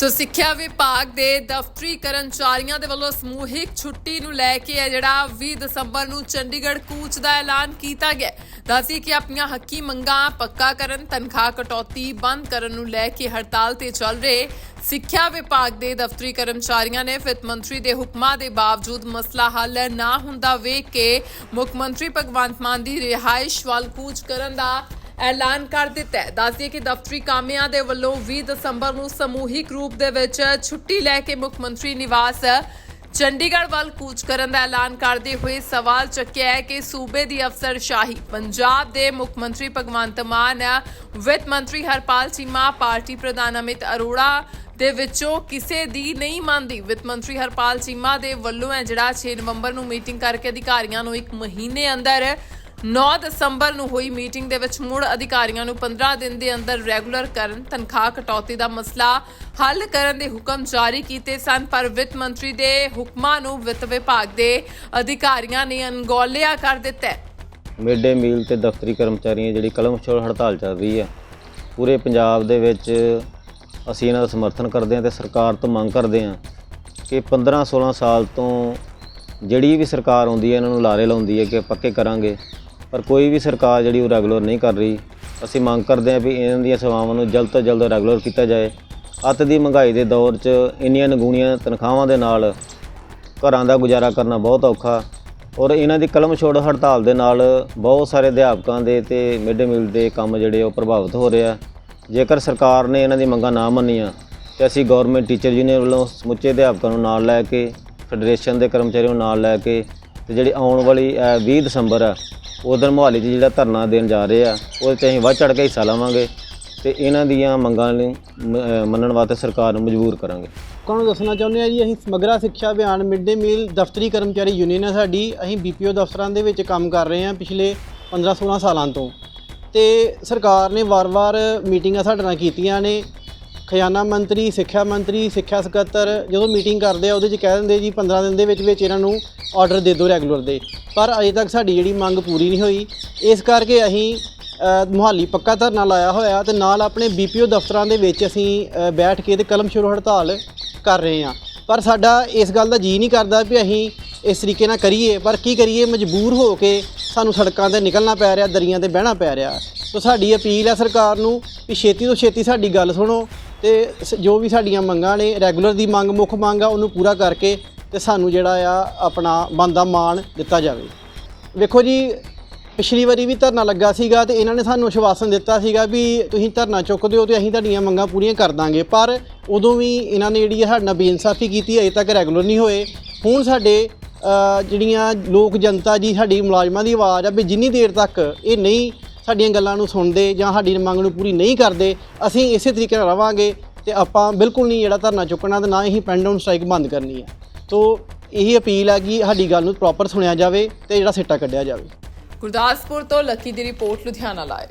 ਸੋ ਸਿੱਖਿਆ ਵਿਭਾਗ ਦੇ ਦਫ਼ਤਰੀ ਕਰਮਚਾਰੀਆਂ ਦੇ ਵੱਲੋਂ ਸਮੂਹਿਕ ਛੁੱਟੀ ਨੂੰ ਲੈ ਕੇ ਇਹ ਜਿਹੜਾ 20 ਦਸੰਬਰ ਨੂੰ ਚੰਡੀਗੜ੍ਹ ਕੂਚ ਦਾ ਐਲਾਨ ਕੀਤਾ ਗਿਆ ਦੱਸੀ ਕਿ ਆਪਣੀਆਂ ਹੱਕੀ ਮੰਗਾਂ ਪੱਕਾ ਕਰਨ, ਤਨਖਾਹ ਕਟੌਤੀ ਬੰਦ ਕਰਨ ਨੂੰ ਲੈ ਕੇ ਹੜਤਾਲ ਤੇ ਚੱਲ ਰਹੇ ਸਿੱਖਿਆ ਵਿਭਾਗ ਦੇ ਦਫ਼ਤਰੀ ਕਰਮਚਾਰੀਆਂ ਨੇ ਵਿੱਤ ਮੰਤਰੀ ਦੇ ਹੁਕਮਾਂ ਦੇ ਬਾਵਜੂਦ ਮਸਲਾ ਹੱਲ ਨਾ ਹੁੰਦਾ ਵੇਖ ਕੇ ਮੁੱਖ ਮੰਤਰੀ ਭਗਵੰਤ ਮਾਨ ਦੀ ਰਿਹਾਇਸ਼ ਵੱਲ ਕੂਚ ਕਰਨ ਦਾ ਐਲਾਨ ਕਰ ਦਿੱਤਾ ਹੈ। ਦੱਸਦੀਏ ਕਿ ਦਫ਼ਤਰੀ ਕਾਮਿਆਂ ਦੇ ਵੱਲੋਂ 20 ਦਸੰਬਰ ਨੂੰ ਸਮੂਹਿਕ ਰੂਪ ਦੇ ਵਿੱਚ ਛੁੱਟੀ ਲੈ ਕੇ ਮੁੱਖ ਮੰਤਰੀ ਨਿਵਾਸ ਚੰਡੀਗੜ੍ਹ ਵੱਲ ਕੂਚ ਕਰਨ ਦਾ ਐਲਾਨ ਕਰਦੇ ਹੋਏ ਸਵਾਲ ਚੱਕਿਆ ਹੈ ਕਿ ਸੂਬੇ ਦੀ ਅਫਸਰਸ਼ਾਹੀ ਪੰਜਾਬ ਦੇ ਮੁੱਖ ਮੰਤਰੀ ਭਗਵੰਤ ਮਾਨ, ਵਿੱਤ ਮੰਤਰੀ ਹਰਪਾਲ ਚੀਮਾ, ਪਾਰਟੀ ਪ੍ਰਧਾਨ ਅਮਿਤ ਅਰੋੜਾ ਦੇ ਵਿੱਚੋਂ ਕਿਸੇ ਦੀ ਨਹੀਂ ਮੰਨਦੀ। ਵਿੱਤ ਮੰਤਰੀ ਹਰਪਾਲ ਚੀਮਾ ਦੇ ਵੱਲੋਂ ਹੈ ਜਿਹੜਾ 6 ਨਵੰਬਰ ਨੂੰ ਮੀਟਿੰਗ ਕਰਕੇ ਅਧਿਕਾਰੀਆਂ ਨੂੰ ਇੱਕ ਮਹੀਨੇ ਅੰਦਰ 9 ਦਸੰਬਰ ਨੂੰ ਹੋਈ ਮੀਟਿੰਗ ਦੇ ਵਿੱਚ ਮੁੜ ਅਧਿਕਾਰੀਆਂ ਨੂੰ 15 ਦਿਨ ਦੇ ਅੰਦਰ ਰੈਗੂਲਰ ਕਰਨ, ਤਨਖਾਹ ਕਟੌਤੀ ਦਾ ਮਸਲਾ ਹੱਲ ਕਰਨ ਦੇ ਹੁਕਮ ਜਾਰੀ ਕੀਤੇ ਸਨ, ਪਰ ਵਿੱਤ ਮੰਤਰੀ ਦੇ ਹੁਕਮਾਂ ਨੂੰ ਵਿੱਤ ਵਿਭਾਗ ਦੇ ਅਧਿਕਾਰੀਆਂ ਨੇ ਅਣਗੌਲਿਆ ਕਰ ਦਿੱਤਾ। ਮਿਡ ਡੇ ਮੀਲ ਤੇ ਦਫ਼ਤਰੀ ਕਰਮਚਾਰੀਆਂ ਜਿਹੜੀ ਕਲਮ ਛੋੜ ਹੜਤਾਲ ਚੱਲ ਰਹੀ ਹੈ, ਪੂਰੇ ਪੰਜਾਬ ਦੇ ਵਿੱਚ ਅਸੀਂ ਇਹਨਾਂ ਦਾ ਸਮਰਥਨ ਕਰਦੇ ਹਾਂ ਤੇ ਸਰਕਾਰ ਤੋਂ ਮੰਗ ਕਰਦੇ ਹਾਂ ਕਿ 15 16 ਸਾਲ ਤੋਂ ਜਿਹੜੀ ਵੀ ਸਰਕਾਰ ਆਉਂਦੀ ਹੈ, ਇਹਨਾਂ ਨੂੰ ਲਾਰੇ ਲਾਉਂਦੀ ਹੈ ਕਿ ਪੱਕੇ ਕਰਾਂਗੇ। ਪਰ ਕੋਈ ਵੀ ਸਰਕਾਰ ਜਿਹੜੀ ਉਹ ਰੈਗੂਲਰ ਨਹੀਂ ਕਰ ਰਹੀ। ਅਸੀਂ ਮੰਗ ਕਰਦੇ ਹਾਂ ਵੀ ਇਹਨਾਂ ਦੀਆਂ ਸੇਵਾਵਾਂ ਨੂੰ ਜਲਦ ਤੋਂ ਜਲਦ ਰੈਗੂਲਰ ਕੀਤਾ ਜਾਏ। ਅੱਤ ਦੀ ਮਹਿੰਗਾਈ ਦੇ ਦੌਰ 'ਚ ਇੰਨੀਆਂ ਨਗੂਣੀਆਂ ਤਨਖਾਹਾਂ ਦੇ ਨਾਲ ਘਰਾਂ ਦਾ ਗੁਜ਼ਾਰਾ ਕਰਨਾ ਬਹੁਤ ਔਖਾ। ਔਰ ਇਹਨਾਂ ਦੀ ਕਲਮ ਛੋੜ ਹੜਤਾਲ ਦੇ ਨਾਲ ਬਹੁਤ ਸਾਰੇ ਅਧਿਆਪਕਾਂ ਦੇ ਤੇ ਮਿਡ ਡੇ ਮੀਲ ਦੇ ਕੰਮ ਜਿਹੜੇ ਉਹ ਪ੍ਰਭਾਵਿਤ ਹੋ ਰਹੇ ਆ। ਜੇਕਰ ਸਰਕਾਰ ਨੇ ਇਹਨਾਂ ਦੀ ਮੰਗਾਂ ਨਾ ਮੰਨੀਆਂ ਤੇ ਅਸੀਂ ਗਵਰਨਮੈਂਟ ਟੀਚਰ ਯੂਨੀਅਨ ਵੱਲੋਂ ਸਮੁੱਚੇ ਅਧਿਆਪਕਾਂ ਨੂੰ ਨਾਲ ਲੈ ਕੇ ਫੈਡਰੇਸ਼ਨ ਦੇ ਕਰਮਚਾਰੀਆਂ ਨੂੰ ਨਾਲ ਲੈ ਕੇ ਤੇ ਜਿਹੜੀ ਆਉਣ ਵਾਲੀ ਅ, 20 ਦਸੰਬਰ ਆ ਉਦੋਂ ਮੋਹਾਲੀ 'ਚ ਜਿਹੜਾ ਧਰਨਾ ਦੇਣ ਜਾ ਰਹੇ ਆ ਉਹਦੇ 'ਚ ਅਸੀਂ ਵੱਧ ਚੜ ਕੇ ਹਿੱਸਾ ਲਵਾਂਗੇ ਤੇ ਇਹਨਾਂ ਦੀਆਂ ਮੰਗਾਂ ਨੂੰ ਮ- ਅ, ਮੰਨਣ ਵਾਸਤੇ ਸਰਕਾਰ ਨੂੰ ਮਜਬੂਰ ਕਰਾਂਗੇ। ਲੋਕਾਂ ਨੂੰ ਦੱਸਣਾ ਚਾਹੁੰਦੇ ਆ ਜੀ? ਅਸੀਂ ਸਮਗਰਾ ਸਿੱਖਿਆ ਅਭਿਆਨ ਮਿਡ ਡੇ ਮੀਲ ਦਫ਼ਤਰੀ ਕਰਮਚਾਰੀ ਯੂਨੀਅਨ ਹੈ ਸਾਡੀ। ਅਸੀਂ ਬੀਪੀਓ ਦਫ਼ਤਰਾਂ ਦੇ ਵਿੱਚ ਕੰਮ ਕਰ ਰਹੇ ਹਾਂ ਪਿਛਲੇ 15-16 ਸਾਲਾਂ ਤੋਂ। ਤੇ ਸਰਕਾਰ ਨੇ ਵਾਰ-ਵਾਰ ਮੀਟਿੰਗਾਂ ਸਾਡੇ ਨਾਲ ਕੀਤੀਆਂ ਨੇ। ਖਜ਼ਾਨਾ ਮੰਤਰੀ ਸਿੱਖਿਆ ਮੰਤਰੀ ਸਿੱਖਿਆ ਸਕੱਤਰ ਜਦੋਂ ਮੀਟਿੰਗ ਕਰਦੇ ਆ ਉਹਦੇ 'ਚ ਕਹਿ ਦਿੰਦੇ ਜੀ 15 ਦਿਨ ਦੇ ਵਿੱਚ ਵਿੱਚ ਇਹਨਾਂ ਨੂੰ ਆਰਡਰ ਦੇ ਦਿਓ ਰੈਗੂਲਰ ਦੇ। ਪਰ ਅਜੇ ਤੱਕ ਸਾਡੀ ਜਿਹੜੀ ਮੰਗ ਪੂਰੀ ਨਹੀਂ ਹੋਈ। ਇਸ ਕਰਕੇ ਅਸੀਂ ਅ, ਮੁਹਾਲੀ ਪੱਕਾ ਧਰਨਾ ਲਾਇਆ ਹੋਇਆ ਤੇ ਨਾਲ ਆਪਣੇ ਬੀਪੀਓ ਦਫ਼ਤਰਾਂ ਦੇ ਵਿੱਚ ਅਸੀਂ ਬੈਠ ਕੇ ਤੇ ਕਲਮ ਸ਼ੁਰੂ ਹੜਤਾਲ ਕਰ ਰਹੇ ਹਾਂ। ਪਰ ਸਾਡਾ ਇਸ ਗੱਲ ਦਾ ਜੀ ਨਹੀਂ ਕਰਦਾ ਵੀ ਅਸੀਂ ਇਸ ਤਰੀਕੇ ਨਾਲ ਕਰੀਏ। ਪਰ ਕੀ ਕਰੀਏ? ਮਜਬੂਰ ਹੋ ਕੇ ਸਾਨੂੰ ਸੜਕਾਂ ਤੇ ਨਿਕਲਣਾ ਪੈ ਰਿਹਾ ਦਰੀਆਂ ਤੇ ਬਹਿਣਾ ਪੈ ਰਿਹਾ। ਸੋ ਸਾਡੀ ਅਪੀਲ ਹੈ ਸਰਕਾਰ ਨੂੰ ਵੀ ਛੇਤੀ ਤੋਂ ਛੇਤੀ ਸਾਡੀ ਗੱਲ ਸੁਣੋ। ਤੇ ਸ- ਜੋ ਵੀ ਸਾਡੀਆਂ ਮੰਗਾਂ ਨੇ ਰੈਗੂਲਰ ਦੀ ਮੰਗ ਮੁੱਖ ਮੰਗ ਆ ਉਹਨੂੰ ਪੂਰਾ ਕਰਕੇ ਤੇ ਸਾਨੂੰ ਜਿਹੜਾ ਆ ਆਪਣਾ ਬੰਦਾ ਮਾਣ ਦਿੱਤਾ ਜਾਵੇ। ਵੇਖੋ ਜੀ ਪਿਛਲੀ ਵਾਰੀ ਵੀ ਧਰਨਾ ਲੱਗਾ ਸੀਗਾ ਤੇ ਇਹਨਾਂ ਨੇ ਸਾਨੂੰ ਆਸ਼ਵਾਸਨ ਦਿੱਤਾ ਸੀਗਾ ਵੀ ਤੁਸੀਂ ਧਰਨਾ ਚੁੱਕਦੇ ਹੋ ਤੇ ਅਸੀਂ ਤੁਹਾਡੀਆਂ ਮੰਗਾਂ ਪੂਰੀਆਂ ਕਰ ਦਾਂਗੇ। ਪਰ ਉਦੋਂ ਵੀ ਇਹਨਾਂ ਨੇ ਜਿਹੜੀ ਸਾਡੇ ਨਾਲ ਬੇਇਨਸਾਫੀ ਕੀਤੀ ਅਜੇ ਤੱਕ ਰੈਗੂਲਰ ਨਹੀਂ ਹੋਏ। ਹੁਣ ਸਾਡੇ ਅ, ਜਿਹੜੀਆਂ ਲੋਕ ਜਨਤਾ ਜੀ ਸਾਡੀ ਮੁਲਾਜ਼ਮਾਂ ਦੀ ਆਵਾਜ਼ ਆ ਵੀ ਜਿੰਨੀ ਦੇਰ ਤੱਕ ਇਹ ਨਹੀਂ ਸਾਡੀਆਂ ਗੱਲਾਂ ਨੂੰ ਸੁਣਦੇ ਜਾਂ ਸਾਡੀ ਮੰਗ ਨੂੰ ਪੂਰੀ ਨਹੀਂ ਕਰਦੇ, ਅਸੀਂ ਇਸੇ ਤਰੀਕੇ ਨਾਲ ਰਵਾਂਗੇ ਤੇ ਆਪਾਂ ਬਿਲਕੁਲ ਨਹੀਂ ਜਿਹੜਾ ਧਰਨਾ ਚੁੱਕਣਾ ਤੇ ਨਾ ਹੀ ਪੈਨ ਡਾਊਨ ਸਟ੍ਰਾਈਕ ਬੰਦ ਕਰਨੀ ਹੈ। ਸੋ ਇਹੀ ਅਪੀਲ ਹੈ ਕਿ ਸਾਡੀ ਗੱਲ ਨੂੰ ਪ੍ਰੋਪਰ ਸੁਣਿਆ ਜਾਵੇ ਤੇ ਜਿਹੜਾ ਸਿੱਟਾ ਕੱਢਿਆ ਜਾਵੇ। ਗੁਰਦਾਸਪੁਰ ਤੋਂ ਲੱਕੀ ਦੀ ਰਿਪੋਰਟ, ਲੁਧਿਆਣਾ ਲਾਏ